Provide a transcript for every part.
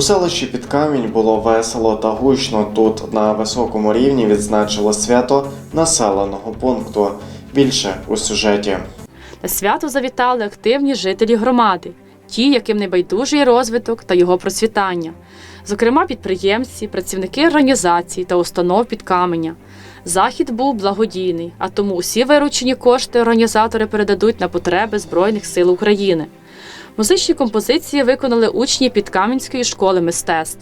У селищі Підкамінь було весело та гучно. Тут на високому рівні відзначили свято населеного пункту. Більше у сюжеті. На свято завітали активні жителі громади, ті, яким не байдужий розвиток та його процвітання, зокрема підприємці, працівники організацій та установ під каменя. Захід був благодійний, а тому усі виручені кошти організатори передадуть на потреби Збройних сил України. Музичні композиції виконали учні Підкам'янської школи мистецтв.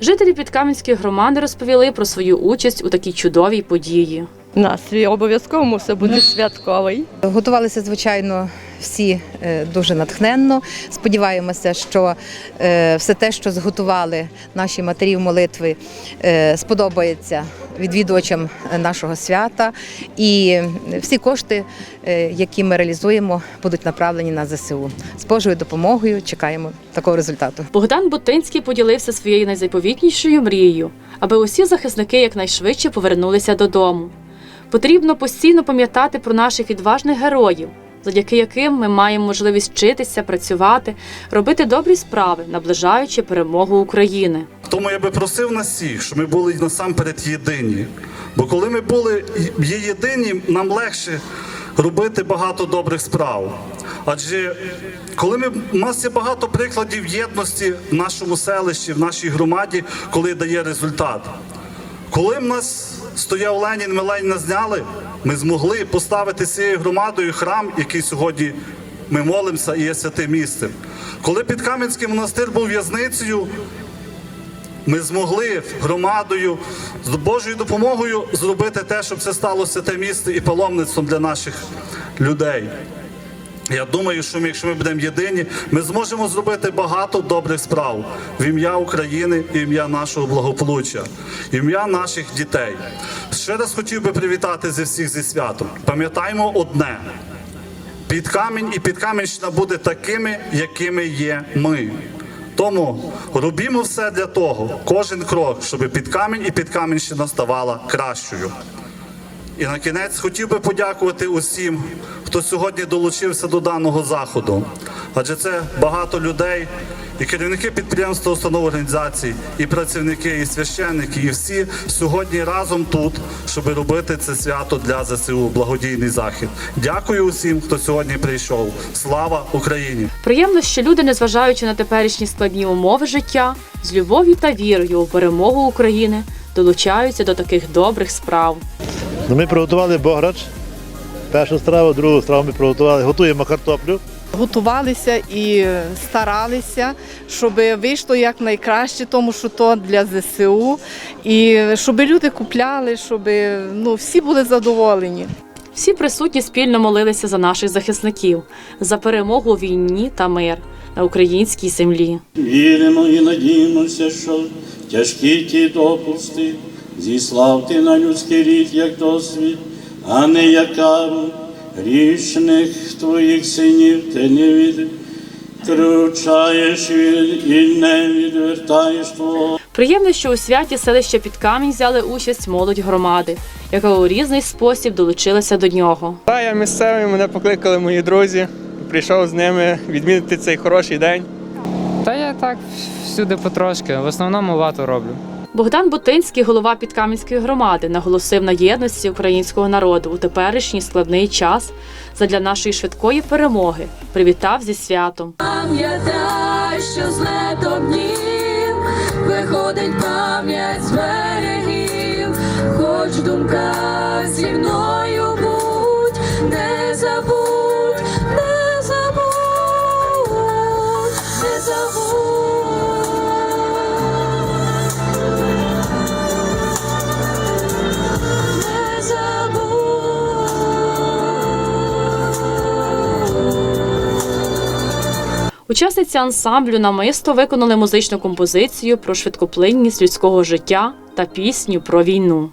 Жителі Підкам'янської громади розповіли про свою участь у такій чудовій події. Настрій обов'язково мусить бути святковий. Готувалися, звичайно, всі е, дуже натхненно. Сподіваємося, що е, все те, що зготували наші матері в молитви, е, сподобається відвідувачам нашого свята. І всі кошти, які ми реалізуємо, будуть направлені на ЗСУ. З Божою допомогою чекаємо такого результату. Богдан Бутинський поділився своєю найзайповітнішою мрією, аби усі захисники якнайшвидше повернулися додому. Потрібно постійно пам'ятати про наших відважних героїв, завдяки яким ми маємо можливість вчитися, працювати, робити добрі справи, наближаючи перемогу України. Тому я би просив нас всіх, щоб ми були насамперед єдині. Бо коли ми були єдині, нам легше робити багато добрих справ. Адже коли ми у нас є багато прикладів єдності в нашому селищі, в нашій громаді, коли дає результат. Коли в нас стояв Ленін, ми Леніна зняли, ми змогли поставити цією громадою храм, який сьогодні ми молимося і є святим місцем. Коли Підкам'янський монастир був в'язницею, ми змогли громадою з Божою допомогою зробити те, щоб це стало святе місце і паломництвом для наших людей. Я думаю, що ми, якщо ми будемо єдині, ми зможемо зробити багато добрих справ в ім'я України, і ім'я нашого благополуччя, ім'я наших дітей. Ще раз хотів би привітати зі всіх зі святом. Пам'ятаємо одне: Підкамінь і Підкам'янщина буде такими, якими є ми. Тому робімо все для того, кожен крок, щоб Підкамінь і Підкам'янщина ставала кращою. І на кінець хотів би подякувати усім, хто сьогодні долучився до даного заходу. Адже це багато людей, і керівники підприємства, установ організацій, і працівники, і священники, і всі сьогодні разом тут, щоб робити це свято для ЗСУ, благодійний захід. Дякую усім, хто сьогодні прийшов. Слава Україні! Приємно, що люди, незважаючи на теперішні складні умови життя, з любов'ю та вірою у перемогу України долучаються до таких добрих справ. Ну, ми приготували бограч. Першу страву, другу страву ми приготували. Готуємо картоплю. Готувалися і старалися, щоб вийшло якнайкраще, тому що то для ЗСУ, і щоб люди купляли, щоб ну, всі були задоволені. Всі присутні спільно молилися за наших захисників, за перемогу у війні та мир на українській землі. Віримо і надіємося, що тяжкі ті допусти зіслав ти на людський рід, як досвід, а не як кару грішних твоїх синів ти не відтручаєш від і не відвертаєш твого. Приємно, що у святі селища під камінь взяли участь молодь громади, яка у різний спосіб долучилася до нього. Та я місцевий, мене покликали мої друзі. Прийшов з ними відмінити цей хороший день. Та я так всюди потрошки, в основному вату роблю. Богдан Бутинський, голова Підкам'янської громади, наголосив на єдності українського народу у теперішній складний час задля нашої швидкої перемоги. Привітав зі святом. Учасниці ансамблю намисто виконали музичну композицію про швидкоплинність людського життя та пісню про війну.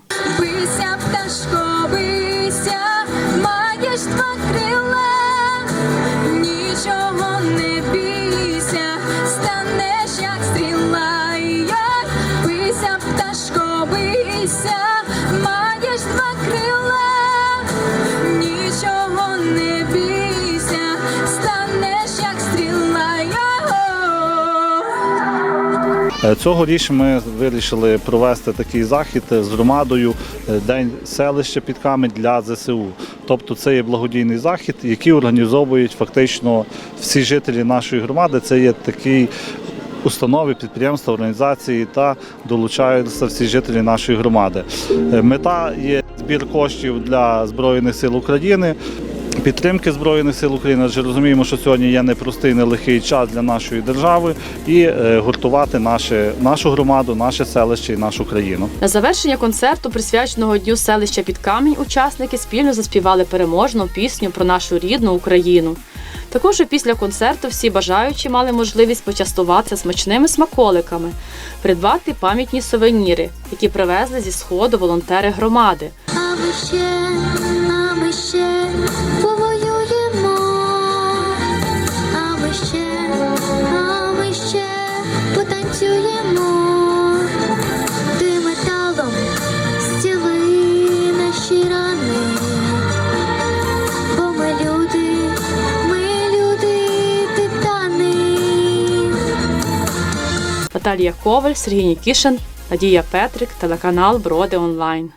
Цьогоріч ми вирішили провести такий захід з громадою е, День селища під камінь для ЗСУ. Тобто це є благодійний захід, який організовують фактично всі жителі нашої громади. Це є такий установи, підприємства, організації та долучаються всі жителі нашої громади. Е, Мета є збір коштів для Збройних сил України. Підтримки Збройних сил України, адже розуміємо, що сьогодні є непростий, нелегкий час для нашої держави і е, гуртувати наше, нашу громаду, наше селище і нашу країну. На завершення концерту, присвяченого дню селища під камінь, учасники спільно заспівали переможну пісню про нашу рідну Україну. Також і після концерту всі бажаючі мали можливість почастуватися смачними смаколиками, придбати пам'ятні сувеніри, які привезли зі сходу волонтери громади. Ще, повоюємо, а ми ще, а ми ще потанцюємо, ти металом зціли наші рани, бо ми люди, ми люди, титани. Наталія Коваль, Сергій Нікішин, Надія Петрик, телеканал Броди Онлайн.